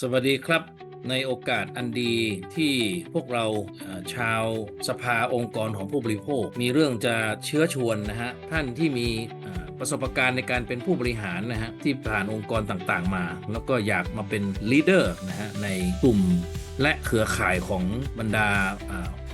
สวัสดีครับในโอกาสอันดีที่พวกเราชาวสภาองค์กรของผู้บริโภค มีเรื่องจะเชื้อชวนนะฮะท่านที่มีประสบการณ์ในการเป็นผู้บริหารนะฮะที่ผ่านองค์กรต่างๆมา แล้วก็อยากมาเป็นลีดเดอร์นะฮะในกลุ่ม และเครือข่ายของบรรดา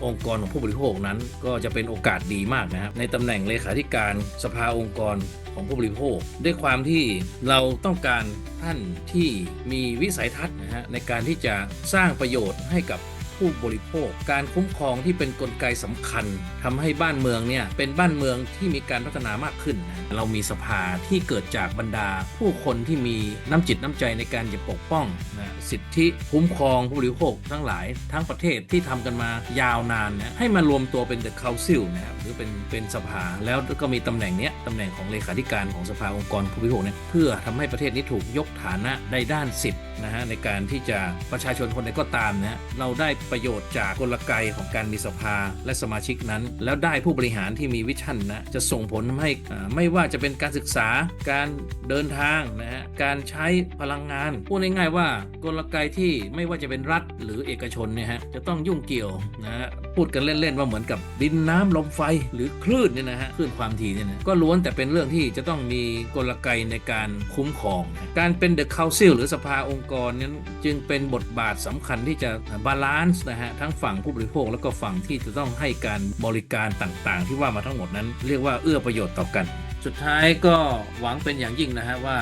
องค์กรของผู้บริโภคนั้น ก็จะเป็นโอกาสดีมากนะครับในตำแหน่งเลขาธิการสภาองค์กรของผู้บริโภค ด้วยความที่เราต้องการท่านที่มีวิสัยทัศน์นะฮะในการที่จะสร้างประโยชน์ให้กับ ผู้บริโภค การคุ้มครองที่เป็นกลไกสำคัญทำให้บ้านเมืองเนี่ยเป็นบ้านเมืองที่มีการพัฒนามากขึ้นนะเรามีสภาที่เกิดจากบรรดา ผู้คนที่มีน้ำจิตน้ำใจในการจะปกป้องนะสิทธิคุ้มครองผู้บริโภคทั้งหลาย ทั้งประเทศที่ทำกันมายาวนานนะให้มารวมตัวเป็น The Council นะครับหรือเป็นเป็นสภาแล้วก็มีตำแหน่งเนี้ยตำแหน่งของเลขาธิการของสภาองค์กรผู้บริโภคเนี่ยเพื่อทำให้ประเทศนี้ถูกยกฐานะในด้านสิทธินะฮะในการที่จะประชาชนคนใดก็ตามนะเราได้ประโยชน์จากกลไกของการมีสภาและสมาชิกนั้น แล้วได้ผู้บริหารที่มีวิชั่นนะจะส่งผลทำให้ไม่ว่าจะเป็นการศึกษาการเดินทางนะฮะการใช้พลังงาน พูดง่ายๆว่ากลไกที่ไม่ว่าจะเป็นรัฐหรือเอกชนเนี่ยฮะจะต้องยุ่งเกี่ยวนะฮะพูดกันเล่นๆว่าเหมือนกับดินน้ำลมไฟหรือคลื่นเนี่ยนะฮะคลื่นความถี่เนี่ยนะก็ล้วนแต่เป็นเรื่องที่จะต้องมีกลไกในการคุ้มครอง การเป็น The Council หรือสภาองค์กรนั้นจึงเป็นบทบาทสำคัญที่จะบาลานซ์นะฮะทั้งฝั่งผู้บริโภคแล้วก็ฝั่งที่จะต้องให้การบริการต่างๆ ที่ว่ามาทั้งหมดนั้น เรียกว่าเอื้อประโยชน์ต่อกัน สุดท้ายก็หวังเป็นอย่างยิ่งนะฮะว่า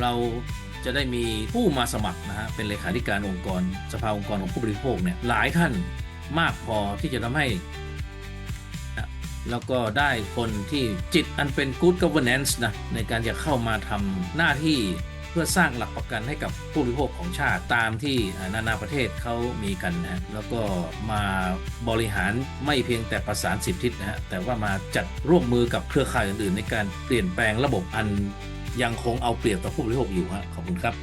เราจะได้มีผู้มาสมัครนะฮะเป็นเลขาธิการองค์กร สภาองค์กรของผู้บริโภคเนี่ยหลายท่าน มากพอที่จะทำให้ แล้วก็ได้คนที่จิตอันเป็น good governance นะในการจะเข้ามาทำหน้าที่เพื่อสร้างหลักประกันให้กับผู้บริโภคของชาติตามที่นานาประเทศเขามีกันนะฮะแล้วก็มาบริหารไม่เพียงแต่ประสานสิบทิศนะฮะแต่ว่ามาจัดร่วมมือกับเครือข่ายอื่นๆ ในการเปลี่ยนแปลงระบบอันยังคงเอาเปรียบต่อผู้บริโภคอยู่ฮะขอบคุณครับ